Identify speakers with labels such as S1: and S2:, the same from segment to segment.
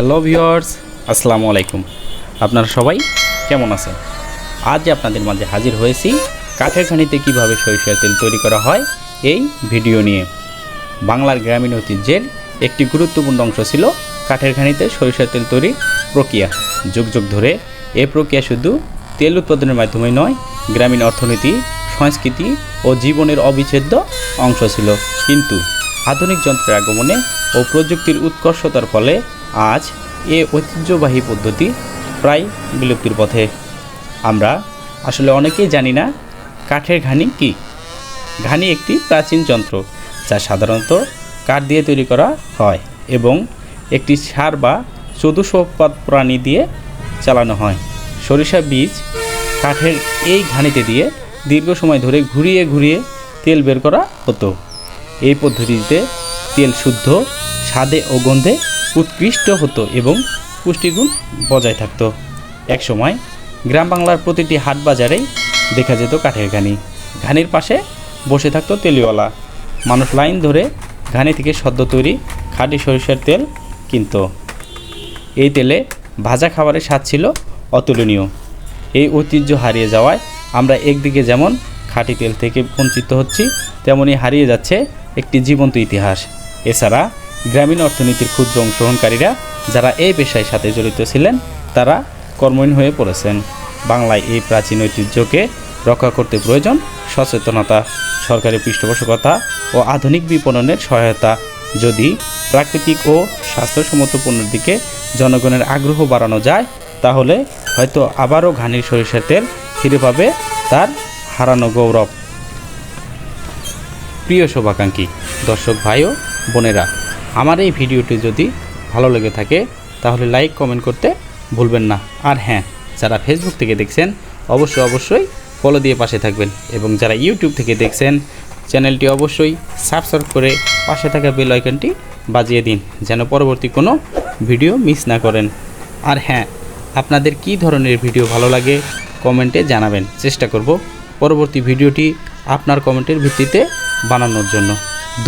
S1: Hello viewers আসসালামু আলাইকুম আপনারা সবাই কেমন আছেন? আজ আপনাদের মাঝে হাজির হয়েছি কাঠের খানিতে কীভাবে সরিষার তেল তৈরি করা হয় এই ভিডিও নিয়ে। বাংলার গ্রামীণ ঐতিহ্যের একটি গুরুত্বপূর্ণ অংশ ছিল কাঠের খানিতে সরিষার তেল তৈরির প্রক্রিয়া। যুগ যুগ ধরে এ প্রক্রিয়া শুধু তেল উৎপাদনের মাধ্যমে নয়, গ্রামীণ অর্থনীতি, সংস্কৃতি ও জীবনের অবিচ্ছেদ্য অংশ ছিল। কিন্তু আধুনিক যন্ত্রের আগমনে ও প্রযুক্তির উৎকর্ষতার ফলে আজ এ ঐতিহ্যবাহী পদ্ধতি প্রায় বিলুপ্তির পথে। আমরা আসলে অনেকেই জানি না কাঠের ঘানি কী। ঘানি একটি প্রাচীন যন্ত্র যা সাধারণত কাঠ দিয়ে তৈরি করা হয় এবং একটি সার বা চতুষ্পদ প্রাণী দিয়ে চালানো হয়। সরিষা বীজ কাঠের এই ঘানিতে দিয়ে দীর্ঘ সময় ধরে ঘুরিয়ে ঘুরিয়ে তেল বের করা হতো। এই পদ্ধতিতে তেল শুদ্ধ, স্বাদে ও গন্ধে উৎকৃষ্ট হতো এবং পুষ্টিগুণ বজায় থাকতো। একসময় গ্রাম বাংলার প্রতিটি হাট বাজারেই দেখা যেত কাঠের ঘানি। ঘানির পাশে বসে থাকতো তেলিওয়ালা। মানুষ লাইন ধরে ঘানি থেকে সদ্য তৈরি খাঁটি সরিষার তেল কিনতো। এই তেলে ভাজা খাবারের স্বাদ ছিল অতুলনীয়। এই ঐতিহ্য হারিয়ে যাওয়ায় আমরা একদিকে যেমন খাঁটি তেল থেকে বঞ্চিত হচ্ছি, তেমনি হারিয়ে যাচ্ছে একটি জীবন্ত ইতিহাস। এছাড়া গ্রামীণ অর্থনীতির ক্ষুদ্র অংশগ্রহণকারীরা যারা এই পেশায় সাথে জড়িত ছিলেন, তারা কর্মহীন হয়ে পড়েছেন। বাংলায় এই প্রাচীন ঐতিহ্যকে রক্ষা করতে প্রয়োজন সচেতনতা সরকারি পৃষ্ঠপোষকতা ও আধুনিক বিপণনের সহায়তা। যদি প্রাকৃতিক ও স্বাস্থ্যসম্মত পণ্যের দিকে জনগণের আগ্রহ বাড়ানো যায়, তাহলে হয়তো আবারও ঘানির সরিষার তেল ফিরে পাবে তার হারানো গৌরব। প্রিয় শোভাকাঙ্ক্ষী, দর্শক ভাই ও বোনেরা আমার এই ভিডিওটি যদি ভালো লেগে থাকে, তাহলে লাইক কমেন্ট করতে ভুলবেন না। আর হ্যাঁ যারা ফেসবুক থেকে দেখছেন, অবশ্যই অবশ্যই ফলো দিয়ে পাশে থাকবেন এবং যারা ইউটিউব থেকে দেখছেন চ্যানেলটি অবশ্যই সাবস্ক্রাইব করে পাশে থাকা বেল আইকনটি বাজিয়ে দিন, যেন পরবর্তী কোনো ভিডিও মিস না করেন। আর হ্যাঁ আপনাদের কী ধরনের ভিডিও ভালো লাগে কমেন্টে জানাবেন। চেষ্টা করব পরবর্তী ভিডিওটি আপনার কমেন্টের ভিত্তিতে বানানোর জন্য।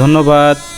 S1: ধন্যবাদ।